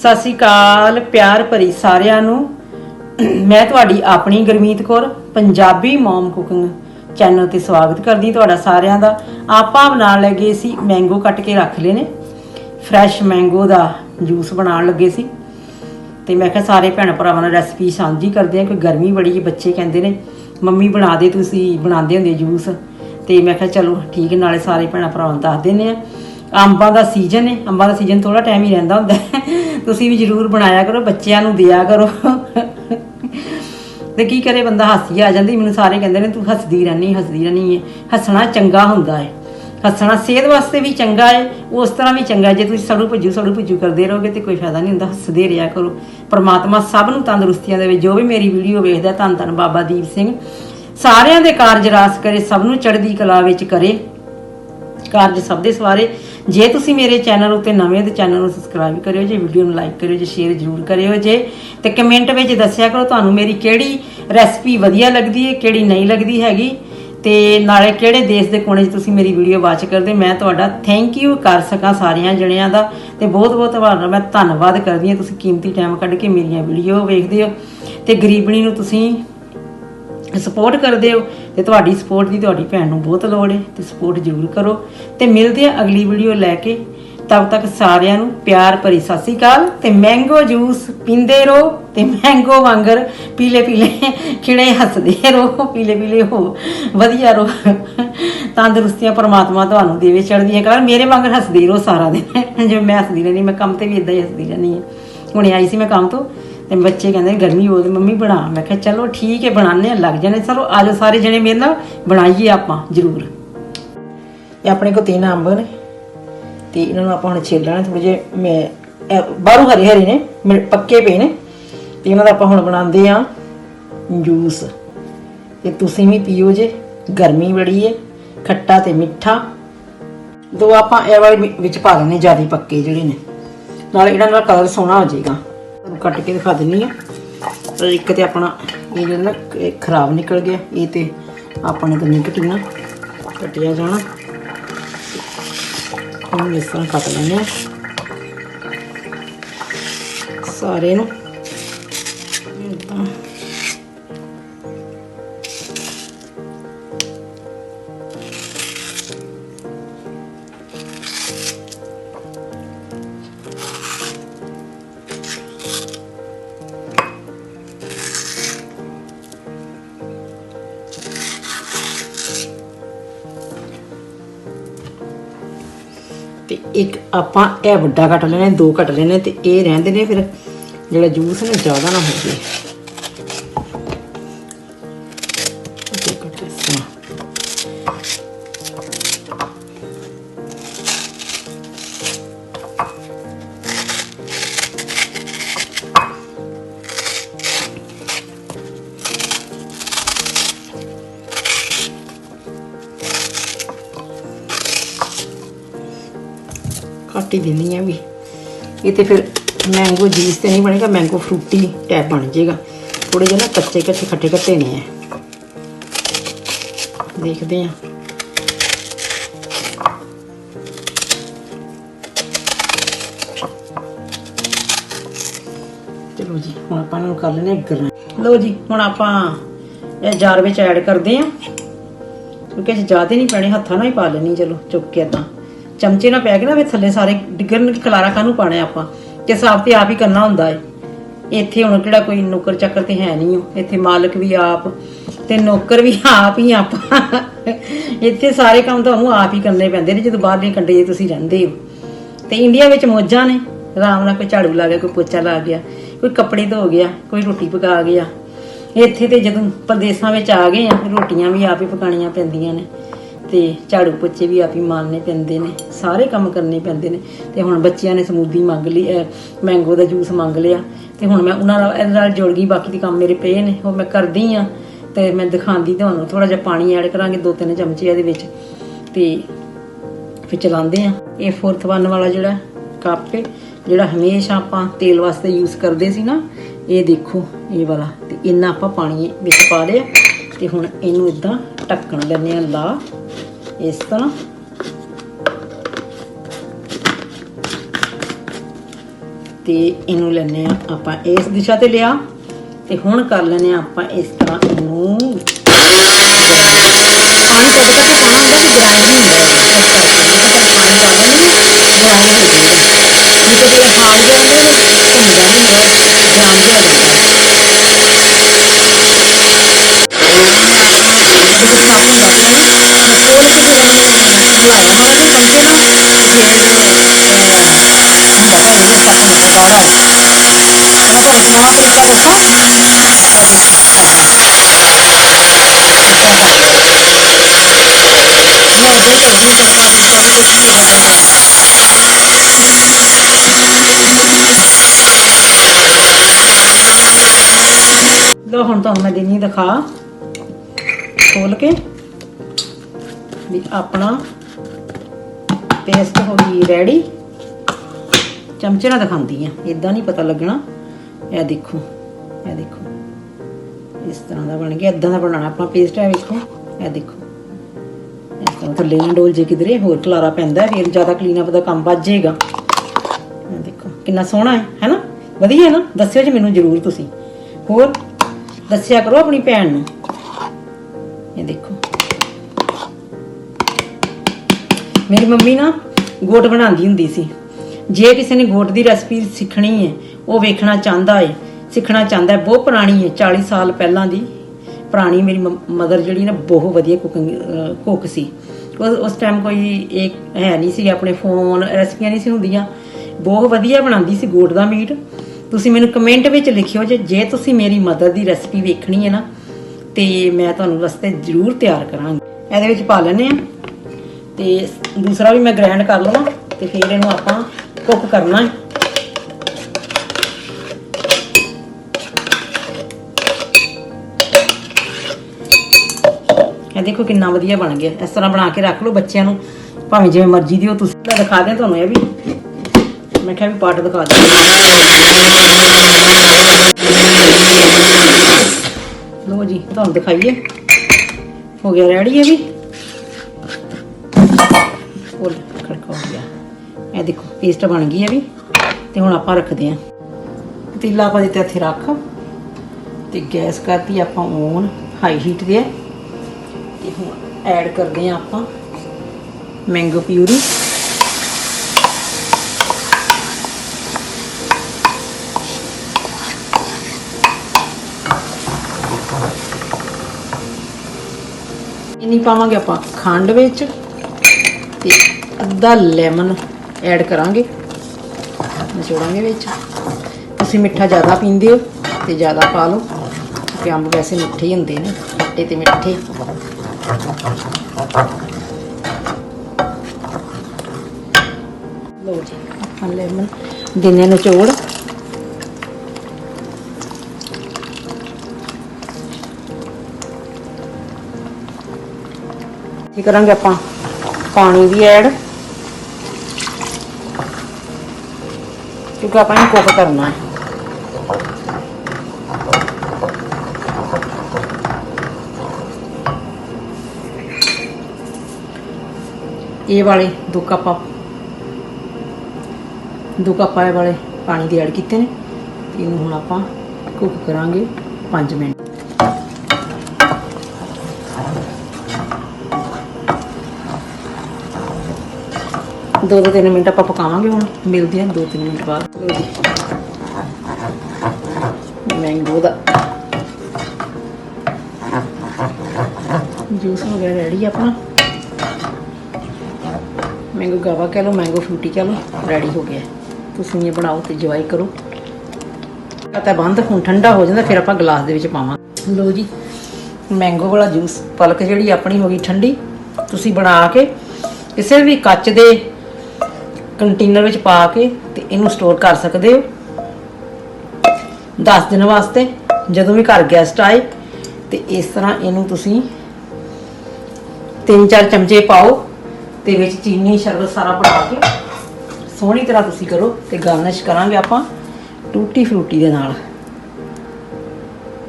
ਸਤਿ ਸ਼੍ਰੀ ਅਕਾਲ, ਪਿਆਰ ਭਰੀ ਸਾਰਿਆਂ ਨੂੰ। ਮੈਂ ਤੁਹਾਡੀ ਆਪਣੀ Gurmeet Kaur, Punjabi mum cooking channel ਤੇ ਸਵਾਗਤ ਕਰਦੀ ਤੁਹਾਡਾ ਸਾਰਿਆਂ ਦਾ। ਆਪਾਂ ਬਣਾਉਣ ਲੱਗੇ ਸੀ ਮੈਂਗੋ ਕੱਟ ਕੇ ਰੱਖ ਲਏ ਨੇ। ਫਰੈਸ਼ ਮੈਂਗੋ ਦਾ ਜੂਸ ਬਣਾਉਣ ਲੱਗੇ ਸੀ। ਤੇ ਮੈਂ ਕਿਹਾ ਸਾਰੇ ਭੈਣ ਭਰਾਵਾਂ ਨਾਲ ਰੈਸਪੀ ਸਾਂਝੀ ਕਰਦੇ ਆ ਕਿ ਗਰਮੀ ਬੜੀ ਹੈ, ਬੱਚੇ ਕਹਿੰਦੇ ਨੇ, ਮੰਮੀ ਬਣਾ ਦੇ ਤੁਸੀਂ, ਬਣਾਉਂਦੇ ਹੁੰਦੇ ਜੂਸ ਤੇ ਮੈਂ ਕਿਹਾ, ਚਲੋ ਠੀਕ ਨਾਲੇ ਸਾਰੇ ਭੈਣਾਂ ਭਰਾਵਾਂ ਨੂੰ ਦੱਸ ਦਿੰਦੇ ਆ ਅੰਬਾਂ ਦਾ ਸੀਜ਼ਨ ਹੈ ਅੰਬਾਂ ਦਾ ਸੀਜ਼ਨ ਥੋੜਾ ਟਾਈਮ ਹੀ ਰਹਿੰਦਾ ਹੁੰਦਾ। ਤੁਸੀਂ ਵੀ ਜਰੂਰ ਬਣਾਇਆ ਕਰੋ, ਬੱਚਿਆਂ ਨੂੰ ਦਿਆ ਕਰੋ। ਤੇ ਕੀ ਕਰੇ, ਬੰਦਾ ਹਾਸੀ ਆ ਜਾਂਦੀ, ਮੈਨੂੰ ਸਾਰੇ ਕਹਿੰਦੇ ਨੇ, ਤੂੰ ਹੱਸਦੀ ਰਹਿਣੀ ਹੱਸਦੀ ਰਹਿਣੀ ਹੈ ਹੱਸਣਾ ਚੰਗਾ ਹੁੰਦਾ ਹੈ ਹੱਸਣਾ ਸਿਹਤ ਵਾਸਤੇ ਵੀ ਚੰਗਾ ਹੈ ਉਸ ਤਰ੍ਹਾਂ ਵੀ ਚੰਗਾ ਜੇ ਤੁਸੀਂ ਸੜੂ ਭੱਜੂ, ਸੜੂ ਭੁੱਜੂ ਕਰਦੇ ਰਹੋਗੇ ਤੇ ਕੋਈ ਫਾਇਦਾ ਨਹੀਂ ਹੁੰਦਾ, ਹੱਸਦੇ ਰਿਹਾ ਕਰੋ। ਪਰਮਾਤਮਾ ਸਭ ਨੂੰ ਤੰਦਰੁਸਤੀਆਂ ਦੇਵੇ। ਜੋ ਵੀ ਮੇਰੀ ਵੀਡੀਓ ਵੇਖਦਾ, ਧੰਨ ਧੰਨ ਬਾਬਾ ਦੀਪ ਸਿੰਘ। ਸਾਰਿਆਂ ਦੇ ਕਾਰਜ ਰਾਸ ਕਰੇ, ਸਭ ਨੂੰ ਚੜ੍ਹਦੀ ਕਲਾ ਵਿੱਚ ਕਰੇ। ਕਾਰਜ ਸਭ ਦੇ ਸਵਾਰੇ। ਜੇ ਤੁਸੀਂ ਮੇਰੇ ਚੈਨਲ ਉੱਤੇ ਨਵੇਂ ਹੋ ਤੇ ਚੈਨਲ ਨੂੰ ਸਬਸਕ੍ਰਾਈਬ ਕਰਿਓ, ਜੇ ਵੀਡੀਓ ਨੂੰ ਲਾਈਕ ਕਰਿਓ, ਜੇ ਸ਼ੇਅਰ ਜ਼ਰੂਰ ਕਰਿਓ ਜੇ। ਤੇ ਕਮੈਂਟ ਵਿੱਚ ਦੱਸਿਆ ਕਰੋ ਤੁਹਾਨੂੰ ਮੇਰੀ ਕਿਹੜੀ ਰੈਸਪੀ ਵਧੀਆ ਲੱਗਦੀ ਹੈ, ਕਿਹੜੀ ਨਹੀਂ ਲੱਗਦੀ ਹੈਗੀ। ਤੇ ਨਾਲੇ ਕਿਹੜੇ ਦੇਸ਼ ਦੇ ਕੋਨੇ 'ਚ ਤੁਸੀਂ ਮੇਰੀ ਵੀਡੀਓ ਵਾਚ ਕਰਦੇ, ਮੈਂ ਤੁਹਾਡਾ ਥੈਂਕ ਯੂ ਕਰ ਸਕਾਂ ਸਾਰਿਆਂ ਜਣਿਆਂ ਦਾ। ਤੇ ਬਹੁਤ ਬਹੁਤ ਤੁਹਾਡਾ ਮੈਂ ਧੰਨਵਾਦ ਕਰਦੀ ਹਾਂ, ਤੁਸੀਂ ਕੀਮਤੀ ਟਾਈਮ ਕੱਢ ਕੇ ਮੇਰੀਆਂ ਵੀਡੀਓ ਵੇਖਦੇ ਹੋ। ਤੇ ਗਰੀਬਣੀ ਨੂੰ ਤੁਸੀਂ ਸਪੋਰਟ ਕਰਦੇ ਹੋ ਤੇ ਤੁਹਾਡੀ ਸਪੋਰਟ ਦੀ ਤੁਹਾਡੀ ਭੈਣ ਨੂੰ ਬਹੁਤ ਲੋੜ ਹੈ ਤੇ ਸਪੋਰਟ ਜ਼ਰੂਰ ਕਰੋ। ਤੇ ਮਿਲਦੇ ਆ ਅਗਲੀ ਵੀਡੀਓ ਲੈ ਕੇ। ਤਦ ਤੱਕ ਸਾਰਿਆਂ ਨੂੰ ਪਿਆਰ ਭਰੀ ਸਤਿ ਸ਼੍ਰੀ ਅਕਾਲ ਤੇ ਮੈਂਗੋ ਜੂਸ ਪੀਂਦੇ ਰਹੋ ਤੇ ਮੈਂਗੋ ਵਾਂਗਰ ਪੀਲੇ ਪੀਲੇ ਖਿੜੇ ਹੱਸਦੇ ਰਹੋ, ਪੀਲੇ ਪੀਲੇ ਹੋ, ਵਧੀਆ ਰਹੋ। ਤੰਦਰੁਸਤੀਆਂ ਪਰਮਾਤਮਾ ਤੁਹਾਨੂੰ ਦੇਵੇ ਚੜ੍ਹਦੀਆਂ ਕਲਾ। ਮੇਰੇ ਵਾਂਗਰ ਹੱਸਦੀ ਰਹੋ ਸਾਰਾ ਦਿਨ। ਜਿਵੇਂ ਮੈਂ ਹੱਸਦੀ ਰਹਿੰਦੀ, ਮੈਂ ਕੰਮ ਤੇ ਵੀ ਇਦਾਂ ਹੀ ਹੱਸਦੀ ਰਹਿੰਦੀ ਹਾਂ। ਹੁਣੇ ਆਈ ਸੀ ਮੈਂ ਕੰਮ ਤੋਂ। ਤੇ ਬੱਚੇ ਕਹਿੰਦੇ ਗਰਮੀ ਹੋ ਗਈ ਮੰਮੀ ਬਣਾ। ਮੈਂ ਕਿਹਾ, ਚਲੋ ਠੀਕ ਹੈ, ਬਣਾਉਂਦੇ ਆ ਲੱਗ ਜਾਣੇ ਚਲੋ ਆਜੋ ਸਾਰੇ ਜਣੇ ਮੇਰੇ ਨਾਲ, ਬਣਾਈਏ ਆਪਾਂ, ਜ਼ਰੂਰ। ਇਹ ਆਪਣੇ ਕੋਲ ਤਿੰਨ ਅੰਬ ਨੇ ਤੇ ਇਹਨਾਂ ਨੂੰ ਆਪਾਂ ਹੁਣ ਛਿੱਲ ਲੈਣਾ ਥੋੜੇ ਜਿਹੇ ਮੈਂ, ਇਹ ਬਾਹਰੋਂ ਹਰੇ ਹਰੇ ਨੇ, ਮਿ- ਪੱਕੇ ਪਏ ਨੇ। ਤੇ ਇਹਨਾਂ ਦਾ ਆਪਾਂ ਹੁਣ ਬਣਾਉਂਦੇ ਆ ਜੂਸ। ਤੇ ਤੁਸੀਂ ਵੀ ਪੀਓ ਜੇ, ਗਰਮੀ ਬੜੀ ਹੈ, ਖੱਟਾ ਤੇ ਮਿੱਠਾ। ਦੋ ਆਪਾਂ ਇਹ ਵਾਲੇ ਵਿੱਚ ਪਾ ਲੈਣੇ ਜ਼ਿਆਦਾ ਪੱਕੇ ਜਿਹੜੇ ਨੇ। ਨਾਲ ਇਹਨਾਂ ਦਾ ਕਲਰ ਸੋਹਣਾ ਹੋ ਜਾਏਗਾ। ਕੱਟ ਕੇ ਦਿਖਾ ਦਿੰਨੀ ਆ। ਇੱਕ ਤੇ ਆਪਣਾ ਇਹ ਜਿਹੜਾ ਨਾ, ਇਹ ਖਰਾਬ ਨਿਕਲ ਗਿਆ। ਇਹ ਤੇ ਆਪਣੇ ਤੋਂ ਨਿਕਟੀਆਂ ਕੱਟਿਆ ਜਾਣਾ। ਹੁਣ ਇਸ ਤਰ੍ਹਾਂ ਕੱਟ ਲੈਣੇ ਆ। ਸਾਰੇ ਨੂੰ ਤੇ ਇੱਕ ਆਪਾਂ ਇਹ ਵੱਡਾ ਕੱਟ ਲੈਣਾ, ਦੋ ਕੱਟ ਲੈਣੇ ਤੇ ਇਹ ਰਹਿੰਦੇ ਨੇ ਫਿਰ ਜਿਹੜਾ ਜੂਸ ਨਾ ਜ਼ਿਆਦਾ ਨਾ ਹੋ ਜਾਵੇ ਕੱਟ ਹੀ ਦਿੰਦੀ ਆ ਵੀ। ਇਹ ਤੇ ਫਿਰ ਮੈਂਗੋ ਜੂਸ ਤੇ ਨਹੀਂ ਬਣੇਗਾ ਮੈਂਗੋ ਫਰੂਟੀ ਟੈਪ ਬਣ ਜਾਏਗਾ ਥੋੜੇ ਜਿਹਾ ਨਾ ਕੱਚੇ ਕੱਚੇ ਖੱਟੇ ਖੱਟੇ ਨੇ ਦੇਖਦੇ ਆ। ਚਲੋ ਜੀ, ਹੁਣ ਆਪਾਂ ਇਹਨੂੰ ਕਰ ਲੈਨੇ ਗ੍ਰਾਈਂਡ ਲਓ ਜੀ, ਹੁਣ ਆਪਾਂ ਇਹ ਜਾਰ ਵਿੱਚ ਐਡ ਕਰਦੇ ਆ। ਕਿਉਂਕਿ ਅਸੀਂ ਜ਼ਿਆਦਾ ਨਹੀਂ ਪੈਣੇ, ਹੱਥਾਂ ਨਾਲ ਹੀ ਪਾ ਲੈਣੀ ਚਲੋ, ਚੁੱਕ ਕੇ ਏਦਾਂ। ਚਮਚੇ ਨਾਲ ਪੈ ਕੇ ਨਾ ਫਿਰ ਥੱਲੇ ਸਾਰੇ ਡਿੱਗਣ ਖਲਾਰਾ ਕਾਹਨੂੰ ਪਾਣਾ ਆਪਾਂ? ਕਿ ਸਾਫ਼ ਤੇ ਆਪ ਹੀ ਕਰਨਾ ਹੁੰਦਾ ਏ। ਇੱਥੇ ਹੁਣ ਕਿਹੜਾ ਕੋਈ ਨੌਕਰ ਚੱਕਰ ਤੇ ਹੈ ਨਹੀਂ ਇੱਥੇ ਮਾਲਕ ਵੀ ਆਪ ਤੇ ਨੌਕਰ ਵੀ ਆਪ ਹੀ ਆਪਾਂ। ਇੱਥੇ ਸਾਰੇ ਕੰਮ ਤੁਹਾਨੂੰ ਆਪ ਹੀ ਕਰਨੇ ਪੈਂਦੇ ਨੇ, ਜਦੋਂ ਬਾਹਰਲੇ ਕੰਟਰੀ 'ਚ ਤੁਸੀਂ ਰਹਿੰਦੇ ਹੋ ਤੇ ਇੰਡੀਆ ਵਿੱਚ ਮੌਜਾਂ ਨੇ। ਆਰਾਮ ਨਾਲ ਕੋਈ ਝਾੜੂ ਲਾ ਗਿਆ, ਕੋਈ ਪੋਚਾ ਲਾ ਗਿਆ, ਕੋਈ ਕੱਪੜੇ ਧੋ ਗਿਆ, ਕੋਈ ਰੋਟੀ ਪਕਾ ਗਿਆ। ਇੱਥੇ ਤੇ ਜਦੋਂ ਪ੍ਰਦੇਸਾਂ ਵਿੱਚ ਆ ਗਏ ਆ, ਰੋਟੀਆਂ ਵੀ ਆਪ ਹੀ ਪਕਾਣੀਆਂ ਪੈਂਦੀਆਂ ਨੇ। ਤੇ ਝਾੜੂ ਪੋਚੇ ਵੀ ਆਪ ਹੀ ਮਾਰਨੇ ਪੈਂਦੇ ਨੇ ਸਾਰੇ ਕੰਮ ਕਰਨੇ ਪੈਂਦੇ ਨੇ। ਤੇ ਹੁਣ ਬੱਚਿਆਂ ਨੇ ਸਮੂਦੀ ਮੰਗ ਲਈ ਅਹ, ਮੈਂਗੋ ਦਾ ਜੂਸ ਮੰਗ ਲਿਆ। ਤੇ ਹੁਣ ਮੈਂ ਉਹਨਾਂ ਨਾਲ ਇਹਦੇ ਨਾਲ ਜੁੜ ਗਈ ਬਾਕੀ ਦੇ ਕੰਮ ਮੇਰੇ ਪਏ ਨੇ ਉਹ ਮੈਂ ਕਰਦੀ ਆ। ਤੇ ਮੈਂ ਦਿਖਾਉਂਦੀ ਤੁਹਾਨੂੰ ਥੋੜਾ ਜਿਹਾ ਪਾਣੀ ਐਡ ਕਰਾਂਗੇ ਦੋ ਤਿੰਨ ਚਮਚੇ ਇਹਦੇ ਵਿੱਚ। ਤੇ ਫਿਰ ਚਲਾਉਂਦੇ ਆ। ਇਹ ਫੋਰਥ ਵਨ ਵਾਲਾ ਜਿਹੜਾ ਕੱਪ ਹੈ ਜਿਹੜਾ ਹਮੇਸ਼ਾ ਆਪਾਂ ਤੇਲ ਵਾਸਤੇ ਯੂਜ਼ ਕਰਦੇ ਸੀ ਨਾ ਇਹ ਦੇਖੋ ਇਹ ਵਾਲਾ। ਤੇ ਇੰਨਾ ਆਪਾਂ ਪਾਣੀ ਵਿੱਚ ਪਾ ਲਿਆ। ਤੇ ਹੁਣ ਇਹਨੂੰ ਇਦਾਂ ਢੱਕਣ ਲੈਂਦੇ ਆ ਲਾ ਇਸ ਤਰ੍ਹਾਂ। ਤੇ ਇਹਨੂੰ ਲੈਣੇ ਆ ਆਪਾਂ ਇਸ ਦਿਸ਼ਾ ਤੇ ਲਿਆ। ਤੇ ਹੁਣ ਕਰ ਲੈਣੇ ਆ ਆਪਾਂ ਇਸ ਤਰ੍ਹਾਂ ਇਹਨੂੰ ਪਾਣੀ ਤਾਂ ਬਤਾ ਕੇ ਪਾਣਾ ਹੁੰਦਾ ਕਿ ਗ੍ਰਾਈਂਡ ਹੁੰਦਾ ਹੈਗਾ, ਇਸ ਕਰਕੇ ਇਹ ਤਾਂ ਪਾਣੀ ਪਾ ਲੈਂਦੇ ਨੇ ਗ੍ਰਾਈਂਡ ਹੋ ਜਾਂਦਾ ਨਹੀਂ ਤਾਂ ਹਾਰਡ ਜਿਹਾ ਹੁੰਦਾ ਨਾ ਘੁੰਮ ਜਾਂਦੀ ਗ੍ਰਾਈਂਡ ਹੋ। ਜਾਂਦਾ ਜਦੋਂ ਸਾਫ਼ ਹੁੰਦਾ ਪਿਆ ਨਾ ਖੋਲ ਕੇ ਫਿਰ ਇਹਨੂੰ ਹਲਾਇਆ ਮਾੜਾ ਜਿਹਾ ਬਲਕਿ ਨਾ ਗੇਂਦ ਹੁੰਦਾ ਭਾਵੇਂ ਜੇ ਸੱਪ ਨਿਕਲ ਬਾਹਰ ਆ ਜਾਏ ਮੈਂ ਤੁਹਾਨੂੰ ਨਵਾਂ ਤਰੀਕਾ ਦੱਸਾਂ ਮੈਂ ਇਦਾਂ ਹੀ ਕਰਦੀ ਹਾਂ ਤੜਕਾ ਤੁੜਕਾ ਵੀ ਕੁਛ ਵੀ ਇਦਾਂ ਕਰਦੀ ਹਾਂ ਲੋ ਹੁਣ ਤੁਹਾਨੂੰ ਮੈਂ ਦੇਣੀ ਦਿਖਾ। ਖੋਲ ਕੇ। ਵੀ ਆਪਣਾ ਪੇਸਟ ਹੋ ਗਈ ਰੈਡੀ ਚਮਚੇ ਨਾਲ ਦਿਖਾਉਂਦੀ ਆ। ਇਦਾਂ ਨਹੀਂ ਪਤਾ ਲੱਗਣਾ। ਇਹ ਦੇਖੋ ਇਹ ਦੇਖੋ। ਇਸ ਤਰ੍ਹਾਂ ਦਾ ਬਣ ਗਿਆ। ਇਦਾਂ ਦਾ ਬਣਾਉਣਾ। ਆਪਣਾ ਪੇਸਟ ਹੈ ਵੇਖੋ। ਇਹ ਦੇਖੋ। ਇਸ ਤਰ੍ਹਾਂ ਥੱਲੇ ਨਾ ਡੋਲ ਜੇ ਕਿਧਰੇ, ਹੋਰ ਖਲਾਰਾ ਪੈਂਦਾ, ਫਿਰ ਜ਼ਿਆਦਾ ਕਲੀਨ ਅਪ ਦਾ ਕੰਮ ਵੱਜ ਜਾਏਗਾ। ਇਹ ਦੇਖੋ। ਕਿੰਨਾ ਸੋਹਣਾ ਹੈ ਹੈਨਾ ਵਧੀਆ ਹੈ ਨਾ? ਦੱਸਿਓ ਜੀ ਮੈਨੂੰ ਜ਼ਰੂਰ ਤੁਸੀਂ। ਹੋਰ? ਦੱਸਿਆ ਕਰੋ ਆਪਣੀ ਭੈਣ ਨੂੰ। ਇਹ ਦੇਖੋ। ਮੇਰੀ ਮੰਮੀ ਨਾ ਗੋਟ ਬਣਾਉਂਦੀ ਹੁੰਦੀ ਸੀ। ਜੇ ਕਿਸੇ ਨੇ ਗੋਟ ਦੀ ਰੈਸਪੀ ਸਿੱਖਣੀ ਹੈ, ਉਹ ਵੇਖਣਾ ਚਾਹੁੰਦਾ ਹੈ ਸਿੱਖਣਾ ਚਾਹੁੰਦਾ ਹੈ ਬਹੁਤ ਪੁਰਾਣੀ ਹੈ 40 ਸਾਲ ਪਹਿਲਾਂ ਦੀ। ਪੁਰਾਣੀ ਮੇਰੀ ਮਦਰ ਜਿਹੜੀ ਨਾ ਬਹੁਤ ਵਧੀਆ ਕੁਕਿੰਗ ਕੁੱਕ ਸੀ। ਉਸ ਟਾਈਮ ਕੋਈ ਇੱਕ ਹੈ ਨਹੀਂ ਸੀ, ਆਪਣੇ ਫੋਨ ਰੈਸਪੀਆਂ ਨਹੀਂ ਸੀ ਹੁੰਦੀਆਂ। ਬਹੁਤ ਵਧੀਆ ਬਣਾਉਂਦੀ ਸੀ ਗੋਟ ਦਾ ਮੀਟ। ਤੁਸੀਂ ਮੈਨੂੰ ਕਮੈਂਟ ਵਿੱਚ ਲਿਖਿਓ ਜੇ ਜੇ ਤੁਸੀਂ ਮੇਰੀ ਮਦਰ ਦੀ ਰੈਸਪੀ ਵੇਖਣੀ ਹੈ ਨਾ, ਤੇ ਮੈਂ ਤੁਹਾਨੂੰ ਰਸਤੇ ਜ਼ਰੂਰ ਤਿਆਰ ਕਰਾਂਗੀ। ਇਹਦੇ ਵਿੱਚ ਪਾ ਲੈਣੇ ਆ ਤੇ ਦੂਸਰਾ ਵੀ ਮੈਂ ਗ੍ਰਾਈਂਡ ਕਰ ਲਵਾਂ, ਤੇ ਫਿਰ ਇਹਨੂੰ ਆਪਾਂ ਕੁੱਕ ਕਰਨਾ ਹੈ। ਇਹ ਦੇਖੋ ਕਿੰਨਾ ਵਧੀਆ ਬਣ ਗਿਆ। ਇਸ ਤਰ੍ਹਾਂ ਬਣਾ ਕੇ ਰੱਖ ਲਓ ਬੱਚਿਆਂ ਨੂੰ। ਭਾਵੇਂ ਜਿਵੇਂ ਮਰਜ਼ੀ ਦਿਓ ਤੁਸੀਂ। ਮੈਂ ਦਿਖਾ ਦਿਆਂ ਤੁਹਾਨੂੰ ਇਹ ਵੀ। ਮੈਂ ਕਿਹਾ ਵੀ ਪਾਟ ਦਿਖਾ ਦਿਆਂ ਲੋ ਜੀ, ਤੁਹਾਨੂੰ ਦਿਖਾਈਏ। ਹੋ ਗਿਆ ਰੈਡੀ ਇਹ ਵੀ? ਫੁੱਲ ਖੜਕਾ ਹੋ ਗਿਆ। ਇਹ ਦੇਖੋ ਪੇਸਟ ਬਣ ਗਈ ਹੈ ਵੀ। ਤੇ ਹੁਣ ਆਪਾਂ ਰੱਖਦੇ ਹਾਂ। ਪਤੀਲਾ ਆਪਾਂ ਦਿੱਤਾ ਇੱਥੇ ਰੱਖ, ਤੇ ਗੈਸ ਕਰਤੀ ਆਪਾਂ ਔਨ ਹਾਈ ਹੀਟ ਤੇ। ਤੇ ਹੁਣ ਐਡ ਕਰਦੇ ਆਂ ਆਪਾਂ ਮੈਂਗੋ ਪਿਊਰੀ ਇਨੀ ਪਾਵਾਂਗੇ ਆਪਾਂ ਖੰਡ ਵਿੱਚ ਤੇ ਅੱਧਾ ਲੈਮਨ ਐਡ ਕਰਾਂਗੇ। ਨਿਚੋੜਾਂਗੇ ਵਿੱਚ। ਤੁਸੀਂ ਮਿੱਠਾ ਜ਼ਿਆਦਾ ਪੀਂਦੇ ਹੋ ਤੇ ਜ਼ਿਆਦਾ ਪਾ ਲਓ। ਕਿਉਂਕਿ ਅੰਬ ਵੈਸੇ ਮਿੱਠੇ ਹੀ ਹੁੰਦੇ ਨੇ ਖੱਟੇ ਤੇ ਮਿੱਠੇ। ਲਓ ਜੀ, ਆਪਾਂ ਲੈਮਨ ਦਿਨੇ ਨਿਚੋੜ ਕੀ ਕਰਾਂਗੇ ਆਪਾਂ? ਪਾਣੀ ਵੀ ਐਡ ਕਿਉਂਕਿ ਆਪਾਂ ਇਹਨੂੰ ਕੁੱਕ ਕਰਨਾ ਹੈ। ਇਹ ਵਾਲੇ ਦੋ ਕੱਪ ਦੋ ਕੱਪ ਇਹ ਵਾਲੇ ਪਾਣੀ ਦੇ ਐਡ ਕੀਤੇ ਨੇ। ਤੇ ਇਹਨੂੰ ਹੁਣ ਆਪਾਂ ਕੁੱਕ ਕਰਾਂਗੇ 5 ਮਿੰਟ। ਦੋ ਦੋ ਤਿੰਨ ਮਿੰਟ ਆਪਾਂ ਪਕਾਵਾਂਗੇ ਹੁਣ। ਮਿਲਦੇ ਹਾਂ ਦੋ ਤਿੰਨ ਮਿੰਟ ਬਾਅਦ। ਮੈਂਗੋ ਦਾ। ਜੂਸ ਹੋ ਗਿਆ ਰੈਡੀ ਆਪਣਾ। ਮੈਂਗੋ ਗਾਵਾ ਕਹਿ ਲਓ ਮੈਂਗੋ ਫਰੂਟੀ ਕਹਿ ਲਓ ਰੈਡੀ ਹੋ ਗਿਆ। ਤੁਸੀਂ ਇਹ ਬਣਾਓ ਤੇ ਇੰਜੋਏ ਕਰੋ। ਤਾਂ ਬੰਦ, ਹੁਣ ਠੰਡਾ ਹੋ ਜਾਂਦਾ, ਫਿਰ ਆਪਾਂ ਗਲਾਸ ਦੇ ਵਿੱਚ ਪਾਵਾਂਗੇ। ਲੋ ਜੀ ਮੈਂਗੋ ਵਾਲਾ ਜੂਸ ਪਲਕ ਜਿਹੜੀ ਆਪਣੀ ਹੋ ਗਈ ਠੰਡੀ। ਤੁਸੀਂ ਬਣਾ ਕੇ, ਕਿਸੇ ਵੀ ਕੱਚ ਦੇ ਕੰਟੇਨਰ ਵਿੱਚ ਪਾ ਕੇ ਤੇ ਇਹਨੂੰ ਸਟੋਰ ਕਰ ਸਕਦੇ ਹੋ। 10 ਦਿਨ ਵਾਸਤੇ, ਜਦੋਂ ਵੀ ਘਰ ਗੈਸਟ ਆਏ, ਤੇ ਇਸ ਤਰ੍ਹਾਂ ਇਹਨੂੰ ਤੁਸੀਂ ਤਿੰਨ ਚਾਰ ਚਮਚੇ ਪਾਓ, ਤੇ ਵਿੱਚ ਚੀਨੀ, ਸ਼ਰਬਤ ਸਾਰਾ ਪਾ ਕੇ ਸੋਹਣੀ ਤਰ੍ਹਾਂ ਤੁਸੀਂ ਕਰੋ ਤੇ ਗਾਰਨਿਸ਼ ਕਰਾਂਗੇ ਆਪਾਂ ਟੂਟੀ ਫਰੂਟੀ ਦੇ ਨਾਲ।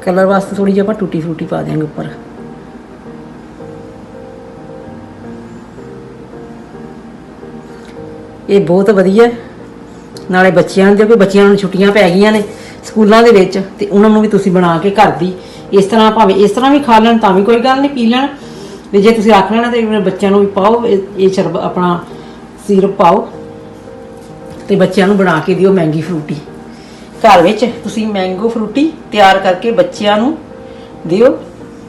ਕਲਰ ਵਾਸਤੇ ਥੋੜੀ ਜਿਹੀ ਆਪਾਂ ਟੂਟੀ ਫਰੂਟੀ ਪਾ ਦਿਆਂਗੇ ਉੱਪਰ। ਇਹ ਬਹੁਤ ਵਧੀਆ। ਨਾਲੇ ਬੱਚਿਆਂ ਨੂੰ ਦਿਓ ਕਿ ਬੱਚਿਆਂ ਨੂੰ ਛੁੱਟੀਆਂ ਪੈ ਗਈਆਂ ਨੇ ਸਕੂਲਾਂ ਦੇ ਵਿੱਚ ਤੇ ਉਹਨਾਂ ਨੂੰ ਵੀ ਤੁਸੀਂ ਬਣਾ ਕੇ ਘਰ ਦੀ ਇਸ ਤਰ੍ਹਾਂ ਭਾਵੇਂ ਇਸ ਤਰ੍ਹਾਂ ਵੀ ਖਾ ਲੈਣ ਤਾਂ ਵੀ ਕੋਈ ਗੱਲ ਨਹੀਂ, ਪੀ ਲੈਣ। ਤੇ ਜੇ ਤੁਸੀਂ ਰੱਖ ਲੈਣਾ ਤੇ ਬੱਚਿਆਂ ਨੂੰ ਵੀ ਪਾਓ, ਇਹ ਇਹ ਸ਼ਰਬ ਆਪਣਾ ਸਿਰਪ ਪਾਓ ਤੇ ਬੱਚਿਆਂ ਨੂੰ ਬਣਾ ਕੇ ਦਿਓ ਮਹਿੰਗੀ ਫਰੂਟੀ। ਘਰ ਵਿੱਚ ਤੁਸੀਂ ਮੈਂਗੋ ਫਰੂਟੀ ਤਿਆਰ ਕਰਕੇ ਬੱਚਿਆਂ ਨੂੰ ਦਿਓ।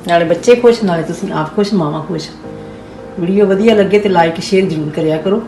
ਨਾਲੇ ਬੱਚੇ ਖੁਸ਼, ਨਾਲੇ ਤੁਸੀਂ ਆਪ ਖੁਸ਼, ਮਾਵਾਂ ਖੁਸ਼। ਵੀਡੀਓ ਵਧੀਆ ਲੱਗੇ ਤੇ ਲਾਈਕ ਸ਼ੇਅਰ ਜ਼ਰੂਰ ਕਰਿਆ ਕਰੋ।